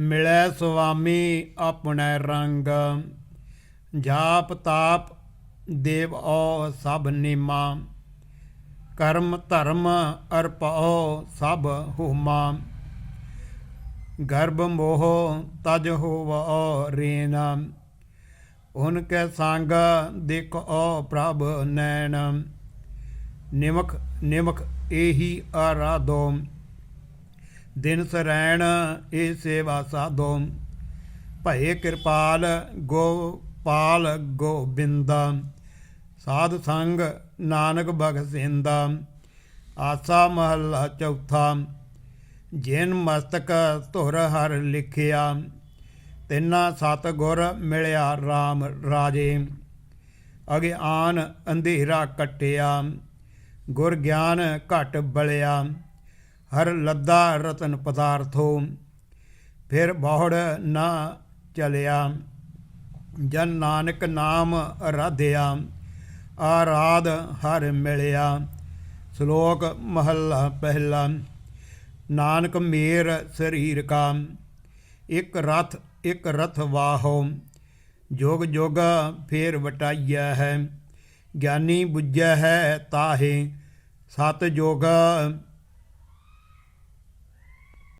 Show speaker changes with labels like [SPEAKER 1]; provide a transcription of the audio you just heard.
[SPEAKER 1] ਮਿਲੈ ਸੁਆਮੀ ਆਪਣੈ ਰੰਗ। ਜਾਪ ਤਾਪ ਦੇਵ ਓ ਸਭ ਨੀਮਾ। ਕਰਮ ਧਰਮ ਅਰਪਉ ਸਭ ਹੁਮਾ। ਗਰਭ ਮੋਹ ਤਜ ਹੋਵੋ ਰੇਨ। ਉਨ ਕੈ ਸੰਗ ਦੇਖੋ ਪ੍ਰਭ ਨੈਣ। ਨਿਮਕ ਨਿਮਕ ਇਹੀ ਆਰਾਧੋ। ਦਿਨ ਸਰੈਣ ਇਹ ਸੇਵਾ ਸਾਧੋ ਭਏ ਕਿਰਪਾਲ ਗੋਪਾਲ ਗੋਬਿੰਦਾ। ਸਾਧ ਸੰਗ ਨਾਨਕ ਬਖਸ਼ਿੰਦਾ ਆਸਾ ਮਹੱਲਾ ਚੌਥਾ। ਜਿਨ ਮਸਤਕ ਧੁਰ ਹਰ ਲਿਖਿਆ, ਤਿੰਨਾ ਸਤ ਗੁਰ ਮਿਲਿਆ RAM ਰਾਜੇ। ਅਗਿਆਨ ਅੰਧੇਰਾ ਕਟਿਆ, ਗੁਰ ਗਿਆਨ ਘਟ ਬਲਿਆ। ਹਰ ਲੱਦਾ ਰਤਨ ਪਦਾਰਥੋ, ਫਿਰ ਬਹੁੜ ਨਾ ਚਲਿਆ। ਜਨ ਨਾਨਕ ਨਾਮ ਅਰਾਧਿਆ ਆਰਾਧ ਹਰ ਮਿਲਿਆ। ਸ਼ਲੋਕ ਮਹੱਲਾ ਪਹਿਲਾ, ਨਾਨਕ ਮੇਰ ਸਰੀਰ ਕਾ, ਇੱਕ ਰਥ ਇਕ ਰਥ ਵਾਹੋ। ਜੋਗ ਜੋਗ ਫੇਰ ਵਟਾਈਆ ਹੈ, ਗਿਆਨੀ ਬੁੱਝੈ ਹੈ ਤਾਹੇ। ਸਤ ਜੋਗ